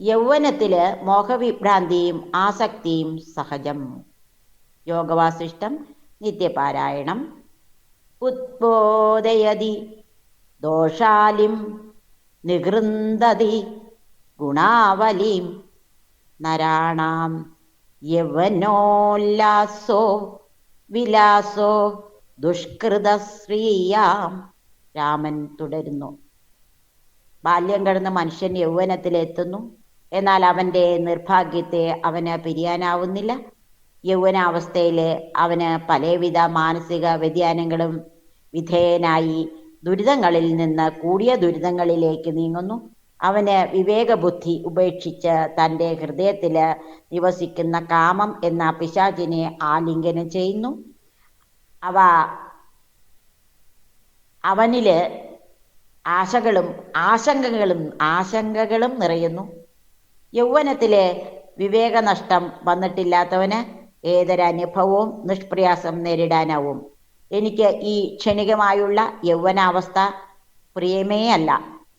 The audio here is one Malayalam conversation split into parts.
യൗവനത്തിൽ മോഹവിഭ്രാന്തിയും ആസക്തിയും സഹജം. യോഗവാസിഷ്ടം നിത്യപാരായണം. ഉദ്ബോധയതി ദോഷാലിം നികൃന്ദതി ഗുണാവലിം നരാണാം യവനോല്ലാസോ വിലാസോ ദുഷ്കൃതശ്രീയാം രാമൻ തുടരുന്നു. ബാല്യം കടന്ന് മനുഷ്യൻ യൗവനത്തിലെത്തുന്നു. എന്നാൽ അവന്റെ നിർഭാഗ്യത്തെ അവന് പിരിയാനാവുന്നില്ല. യൗവനാവസ്ഥയിൽ അവന് പലവിധ മാനസിക വ്യതിയാനങ്ങളും വിധേയനായി ദുരിതങ്ങളിൽ നിന്ന് കൂടിയ ദുരിതങ്ങളിലേക്ക് നീങ്ങുന്നു. അവന് വിവേകബുദ്ധി ഉപേക്ഷിച്ച് തന്റെ ഹൃദയത്തിൽ നിവസിക്കുന്ന കാമം എന്ന പിശാചിനെ ആലിംഗനം ചെയ്യുന്നു. അവ അവനിൽ ആശകളും ആശങ്കകളും ആശങ്കകളും നിറയുന്നു. യൗവനത്തിലെ വിവേകനഷ്ടം വന്നിട്ടില്ലാത്തവന് ഏതൊരനുഭവവും നിഷ്പ്രയാസം നേരിടാനാവും. എനിക്ക് ഈ ക്ഷണികമായുള്ള യൗവനാവസ്ഥ പ്രിയമേ അല്ല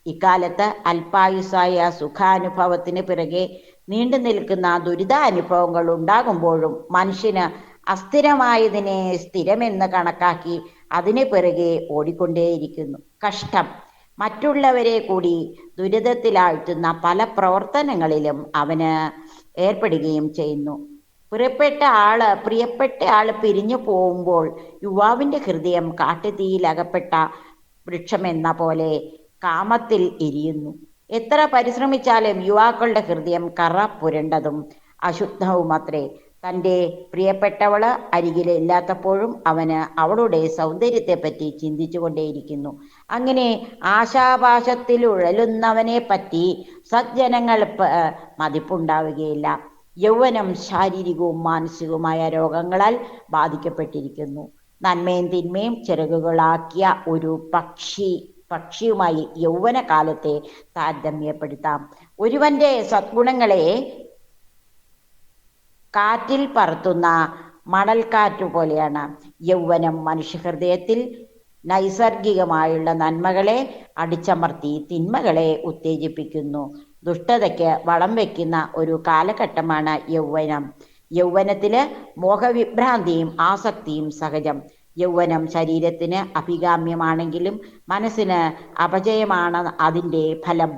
ഇക്കാലത്ത് അല്പായുസായ സുഖാനുഭവത്തിന് പിറകെ നീണ്ടു നിൽക്കുന്ന ദുരിതാനുഭവങ്ങൾ ഉണ്ടാകുമ്പോഴും മനുഷ്യന് അസ്ഥിരമായതിനെ സ്ഥിരമെന്ന് കണക്കാക്കി അതിന് പിറകെ ഓടിക്കൊണ്ടേയിരിക്കുന്നു. കഷ്ടം. മറ്റുള്ളവരെ കൂടി ദുരിതത്തിലാഴ്ത്തുന്ന പല പ്രവർത്തനങ്ങളിലും അവന് ഏർപ്പെടുകയും ചെയ്യുന്നു. പ്രിയപ്പെട്ട ആൾ പ്രിയപ്പെട്ട ആൾ പിരിഞ്ഞു പോകുമ്പോൾ യുവാവിന്റെ ഹൃദയം കാട്ടുതീയിൽ അകപ്പെട്ട വൃക്ഷമെന്ന പോലെ കാമത്തിൽ എരിയുന്നു. എത്ര പരിശ്രമിച്ചാലും യുവാക്കളുടെ ഹൃദയം കറ പുരണ്ടതും അശുദ്ധവുമത്രേ. തന്റെ പ്രിയപ്പെട്ടവൾ അരികിൽ ഇല്ലാത്തപ്പോഴും അവന് അവളുടെ സൗന്ദര്യത്തെപ്പറ്റി ചിന്തിച്ചുകൊണ്ടേയിരിക്കുന്നു. അങ്ങനെ ആശാഭാഷത്തിൽ ഉഴലുന്നവനെ പറ്റി സജ്ജനങ്ങൾ മതിപ്പുണ്ടാവുകയില്ല. യൗവനം ശാരീരികവും മാനസികവുമായ രോഗങ്ങളാൽ ബാധിക്കപ്പെട്ടിരിക്കുന്നു. നന്മയും തിന്മയും ചിറകുകളാക്കിയ ഒരു പക്ഷി പക്ഷിയുമായി യൗവനകാലത്തെ താരതമ്യപ്പെടുത്താം. ഒരുവന്റെ സദ്ഗുണങ്ങളെ കാറ്റിൽ പറത്തുന്ന മണൽക്കാറ്റ് പോലെയാണ്. യൗവനം മനുഷ്യഹൃദയത്തിൽ നൈസർഗികമായുള്ള നന്മകളെ അടിച്ചമർത്തി തിന്മകളെ ഉത്തേജിപ്പിക്കുന്നു. ദുഷ്ടതയ്ക്ക് വളം വയ്ക്കുന്ന ഒരു കാലഘട്ടമാണ് യൗവനം. യൗവനത്തിൽ മോഹവിഭ്രാന്തിയും ആസക്തിയും സഹജം. യൗവനം ശരീരത്തിന് അഭികാമ്യമാണെങ്കിലും മനസ്സിന് അപജയമാണ് അതിന്റെ ഫലം.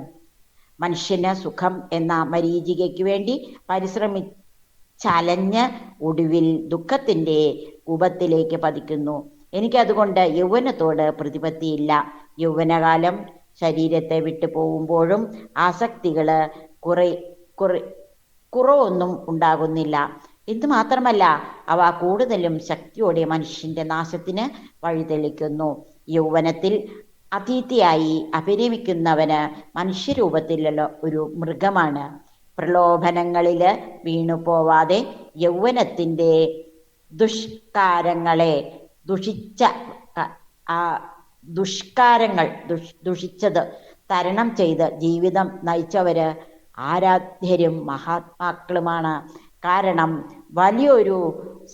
മനുഷ്യന് സുഖം എന്ന മരീചികയ്ക്ക് വേണ്ടി പരിശ്രമി ചലഞ്ഞ് ഒടുവിൽ ദുഃഖത്തിന്റെ കൂപത്തിലേക്ക് പതിക്കുന്നു. എനിക്കതുകൊണ്ട് യൗവനത്തോട് പ്രതിപത്തിയില്ല. യൗവനകാലം ശരീരത്തെ വിട്ടു പോകുമ്പോഴും ആസക്തികൾ കുറെ കുറെ കുറവൊന്നും ഉണ്ടാകുന്നില്ല. ഇത് മാത്രമല്ല അവ കൂടുതലും ശക്തിയോടെ മനുഷ്യന്റെ നാശത്തിന് വഴിതെളിക്കുന്നു. യൗവനത്തിൽ അതീതിയായി അഭിനയിക്കുന്നവന് മനുഷ്യരൂപത്തിലുള്ള ഒരു മൃഗമാണ്. പ്രലോഭനങ്ങളിൽ വീണുപോവാതെ യൗവനത്തിന്റെ ദുഷ്കാരങ്ങളെ ദുഷിച്ച ആ ദുഷ്കാരങ്ങൾ ദുഷ് ദുഷിച്ചത് തരണം ചെയ്ത് ജീവിതം നയിച്ചവര് ആരാധ്യരും മഹാത്മാക്കളുമാണ്. കാരണം വലിയൊരു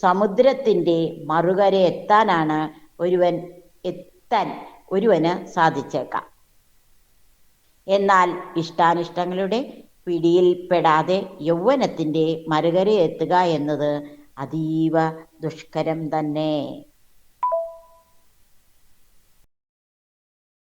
സമുദ്രത്തിന്റെ മറുകര എത്താനാണ് ഒരുവൻ എത്താൻ ഒരുവന് സാധിച്ചേക്കാം. എന്നാൽ ഇഷ്ടാനിഷ്ടങ്ങളുടെ പിടിയിൽപ്പെടാതെ യൗവനത്തിന്റെ മറുകരയെത്തുക എന്നത് അതീവ ദുഷ്കരം തന്നെ.